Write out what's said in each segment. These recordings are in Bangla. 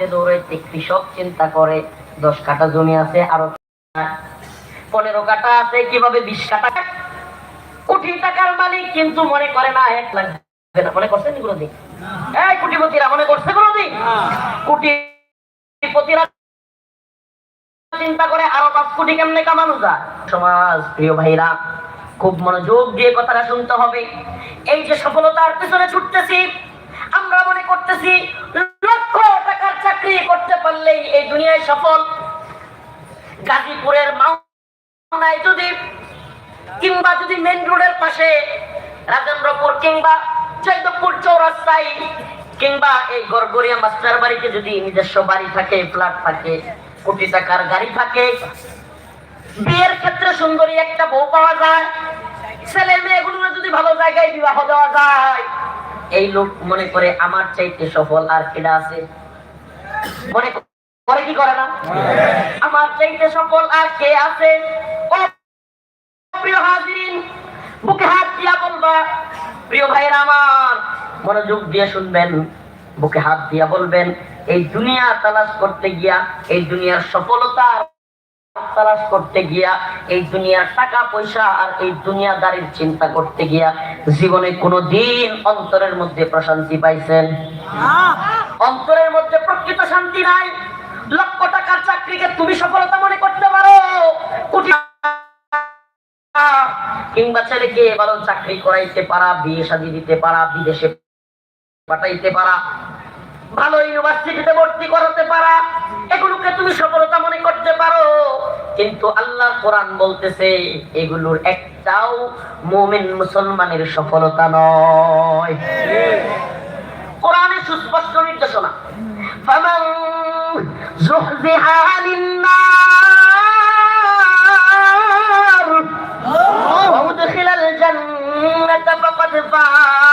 দৌড়াইতে কৃষক চিন্তা করে, দশ কাঠা জমি আছে, আরও পনেরো কাঠা আছে, কীভাবে বিশ কাঠা? কোটি টাকার মালিক কিন্তু মনে করে না, এক লাখ মনে মনে করছে কোটি খুব মনোযোগ দিয়ে কথাটা শুনতে হবে। এই যে সফলতার পিছনে ছুটতেছি, আমরা মনে করতেছি চাকরি করতে পারলেই এই দুনিয়ায় সফল। গাজীপুরের মাওনায় যদি, কিংবা যদি মেন রোডের পাশে রাজেন্দ্রপুর কিংবা জয়দেবপুর চৌরাস্তায়, কিংবা এই গড়গড়িয়া মাস্টার বাড়িতে যদি নিজস্ব বাড়ি থাকে ফ্ল্যাট থাকে, কোটি টাকার গাড়ি থাকে, বিয়ের ক্ষেত্রে সুন্দরী একটা বউ পাওয়া যায়, ছেলে মেয়েগুলো যদি ভালো জায়গায় বিবাহ দেওয়া যায়, এই লোক মনে করে আমার চাইতে সফল আর কেডা আছে? মনে করে কি করে না? আমার চাইতে সফল আর কে আছে? প্রিয় হাজিরিন বুকে হাত দিয়া বলবা প্রিয় ভাইয়ের আমার মনোযোগ দিয়ে শুনবেন বুকে হাত দিয়া বলবেন এই দুনিয়া তালাশ করতে গিয়া এই দুনিয়ার সফলতা তালাশ করতে গিয়া এই দুনিয়ার টাকা পয়সা আর এই দুনিয়াদারির চিন্তা করতে গিয়া জীবনে কোনো দিন অন্তরের মধ্যে প্রশান্তি পাইছেন। প্রকৃত শান্তি নাই লক্ষ টাকার চাকরিকে তুমি সফলতা মনে করতে পারো। কিংবা ছেলেকে ভালো চাকরি করাইতে পারা, বিয়ে শাদী দিতে পারা, বিদেশে পাঠাইতে পারা, ভালো ইউনিভার্সিটিতে ভর্তি করাতে পারা, এগুলোকে তুমি সফলতা মনে করতে পারো। কিন্তু আল্লাহ কোরআন বলতেছে, এগুলোর একটাও মুমিন মুসলমানের সফলতা নয়। কোরআনে সুস্পষ্ট নির্দেশনা। فمن زحزح عن النار آه. وأدخل الجنة فقد فاز.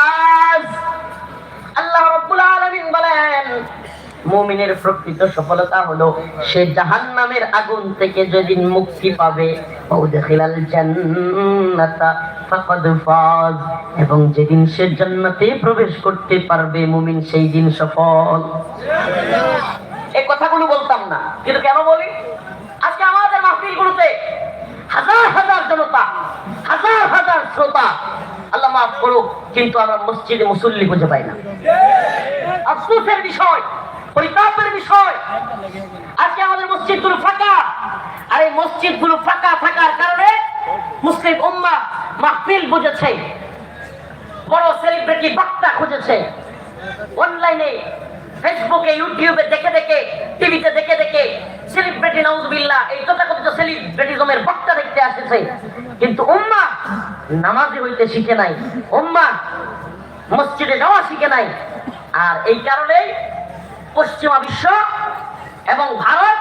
মুমিনের প্রকৃত সফলতা হলো সে জাহান্নামের আগুন থেকে যেদিন মুক্তি পাবে এবং যেদিন সে জান্নাতে প্রবেশ করতে পারবে, মুমিন সেই দিন সফল। এই কথাগুলো বলতাম না, কিন্তু কেন বলি? আজকে আমাদের মাহফিলগুলোতে হাজার হাজার জনতা, হাজার হাজার শ্রোতা, আল্লাহ মাফ করুক, কিন্তু আমরা মসজিদে মুসল্লি খুঁজে পাই না। আফসোসের বিষয় বিষয়। আজকে আমাদের মসজিদগুলো ফাঁকা। আর এই মসজিদগুলো ফাঁকা থাকার কারণে মুসলিম উম্মা মাহফিল বুঝেছে। বড় সেলিব্রিটি খুঁজেছে। অনলাইনে ফেসবুকে ইউটিউবে দেখে দেখে টিভিতে দেখে দেখে সেলিব্রিটি নাউজুবিল্লাহ, এই তথাকথিত সেলিব্রিটিজমের বক্তা দেখতে আসতেছে কিন্তু উম্মা নামাজি হইতে শিখে নাই। উম্মা মসজিদে যাওয়া শিখে নাই। আর এই কারণেই পশ্চিমা বিশ্ব এবং ভারত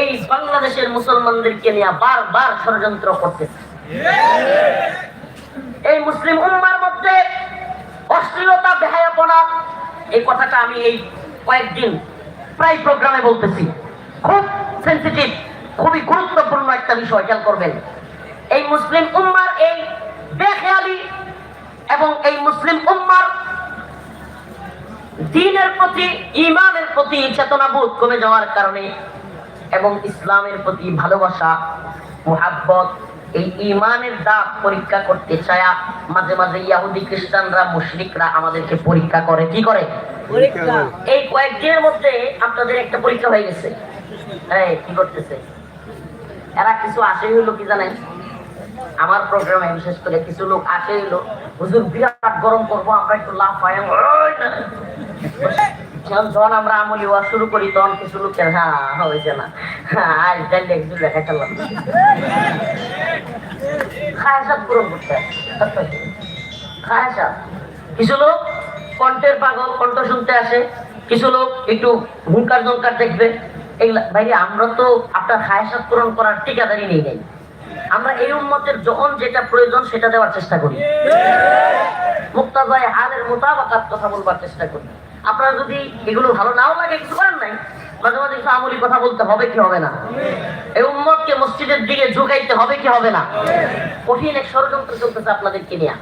এই বাংলাদেশের মুসলমানদেরকে নিয়ে বারবার ষড়যন্ত্র করতেছে। এই মুসলিম উম্মার মধ্যে অশ্লীলতা, বেহায়াপনা, এই কথাটা আমি এই কয়েকদিন প্রায় প্রোগ্রামে বলতেছি। খুব সেন্সিটিভ খুবই গুরুত্বপূর্ণ একটা বিষয়, খেয়াল করবেন। এই মুসলিম উম্মার এই বেখেয়ালি এবং এই মুসলিম উম্মার দিনের প্রতি ইমানের প্রতি চেতনাবোধ কমে যাওয়ার কারণে এবং ইসলামের প্রতি ভালোবাসা মোহাব্বত এই ইমানের দাগ পরীক্ষা করতে চায়া মাঝে মাঝে ইয়াহুদি খ্রিস্টানরা মুশরিকরা আমাদেরকে পরীক্ষা করে। কি করে? এই কয়েকদিনের মধ্যে আপনাদের একটা পরীক্ষা হয়ে গেছে। এই কি করতেছে? এরা কিছু আসে হইল কি জানেন? আমার প্রোগ্রামে বিশেষ করে কিছু লোক আসে হইল হুজুর বিরাট গরম করব আমরা একটু লাভ পাই যখন আমরা আমলি শুরু করি, তখন কিছু লোকের হ্যাঁ হয়েছে না। আজ একটু দেখা খেলাম করতে। কিছু লোক কণ্ঠের পাগল, কণ্ঠ শুনতে আসে। কিছু লোক একটু হুঙ্কার জঙ্কার দেখবে। ভাইরে, আমরা তো আপনার খায়াসাত পূরণ করার ঠিকাদারি নেই নেই। আমরা এই উন্মতের যখন যেটা প্রয়োজন সেটা দেওয়ার চেষ্টা করি। মুক্তাজায় হালের মোতাবাকাত কথা বলবার চেষ্টা করি। আপনার যদি এগুলো ভালো নাও লাগে, কিছু করেন নাই? মাঝে মাঝে কিছু আমলি কথা বলতে হবে কি হবে না? এই মসজিদের দিকে ঝুঁকাইতে হবে কি হবে না? কঠিন এক ষড়যন্ত্র চলতেছে আপনাদেরকে নিয়ে।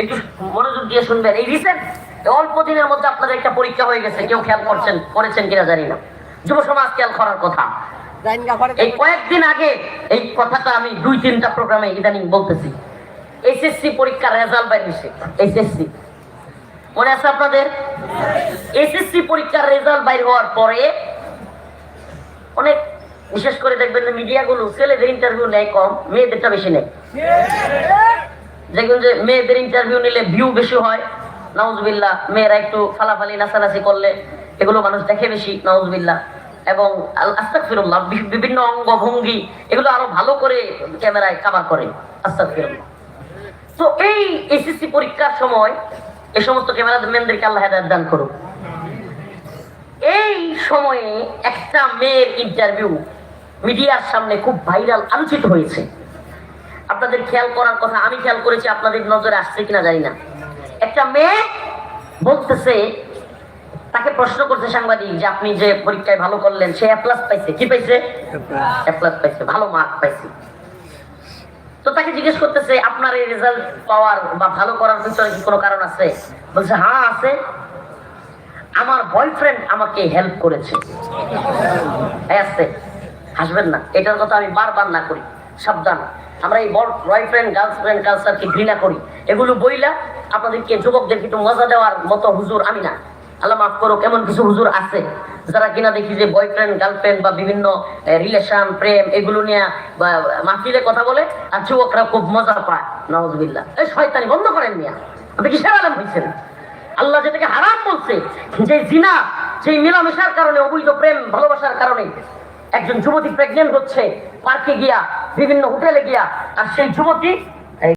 একটু মনোযোগ দিয়ে শুনবেন। এই রিসেন্ট অল্প দিনের মধ্যে আপনাদের একটা পরীক্ষা হয়ে গেছে, কেউ খেয়াল করছেন, করেছেন কিনা জানি না। যুব সমাজ খেয়াল করার কথা। এই কয়েকদিন আগে এই কথাটা আমি দুই তিনটা প্রোগ্রামে ইদানিং বলতেছি। এসএসসি পরীক্ষার রেজাল্ট বাইর এসএসসি। মনে আছে আপনাদের? এসএসসি পরীক্ষার রেজাল্ট বাইর হওয়ার পরে অনেক বিশেষ করে দেখবেন যে মিডিয়াগুলো, ছেলেদের ইন্টারভিউ নেয় কম, মেয়েদেরটা বেশি নেয়। দেখবেন যে মেয়েদের ইন্টারভিউ নিলে ভিউ বেশি হয়। নাউজবিল্লাহ, মেয়েরা একটু ফালাফালি, নাচানাচি করলে এগুলো মানুষ দেখে বেশি, নাউজবিল্লাহ। এবং আস্তাক ফিরুল্লাহ বিভিন্ন অঙ্গ ভঙ্গি এগুলো আরও ভালো করে ক্যামেরায় কাবার করে। আস্তাক ফিরুল্লাহ তো এই এসএসসি পরীক্ষার সময় এই সমস্ত ক্যামেরাম্যানদেরকে আল্লাহ হেদায়ত দান করুক। এই সময়ে একটা মেয়ের ইন্টারভিউ মিডিয়ার সামনে খুব ভাইরাল আলোচিত হয়েছে। আপনাদের খেয়াল করার কথা আমি খেয়াল করেছি আপনাদের নজরে আসছে কিনা জানি না। একটা মেয়ে বলতেছে তাকে প্রশ্ন করছে সাংবাদিক যে আপনি যে পরীক্ষায় ভালো করলেন সে অ্যাপ্লাস পাইছে। কি পাইছে? এ প্লাস পাইছে ভালো মার্ক পাইছে। তো তাকে জিজ্ঞেস করতেছে, আপনার এই রেজাল্ট পাওয়ার বা ভালো করার পিছনে কি কোনো কারণ আছে? বলছে হ্যাঁ আছে। আমার বয়ফ্রেন্ড আমাকে হেল্প করেছে। আছে হাসবেন না। এটার কথা আমি বারবার না করি। সাবধান। আমরা এই বড় বয়ফ্রেন্ড গার্লফ্রেন্ড কালচারকে ঘৃণা করি। এগুলো বইলা আপনাদেরকে যুবকদেরকে একটু মজা দেওয়ার মতো হুজুর আমি না। আল্লাহ মাফ করো, কেমন কিছু হুজুর আছে যারা কিনা দেখি যে বয়ফ্রেন্ড গার্লফ্রেন্ড বা বিভিন্ন রিলেশন প্রেম এগুলো নিয়ে বা মাহফিলে কথা বলে আর যুবকরা খুব মজা পায়। নওয়াজবিল্লাহ এই শয়তানি, বন্ধ করেন মিয়া। আপনি কিসের আলম হয়েছেন আল্লাহ যেটাকে হারাম বলছে, যে জিনা সেই মেলামেশার কারণে, অবৈধ প্রেম, ভালোবাসার কারণে একজন যুবতী প্রেগনেন্ট হচ্ছে পার্কে গিয়া, বিভিন্ন হোটেলে গিয়া, আর সেই যুবতী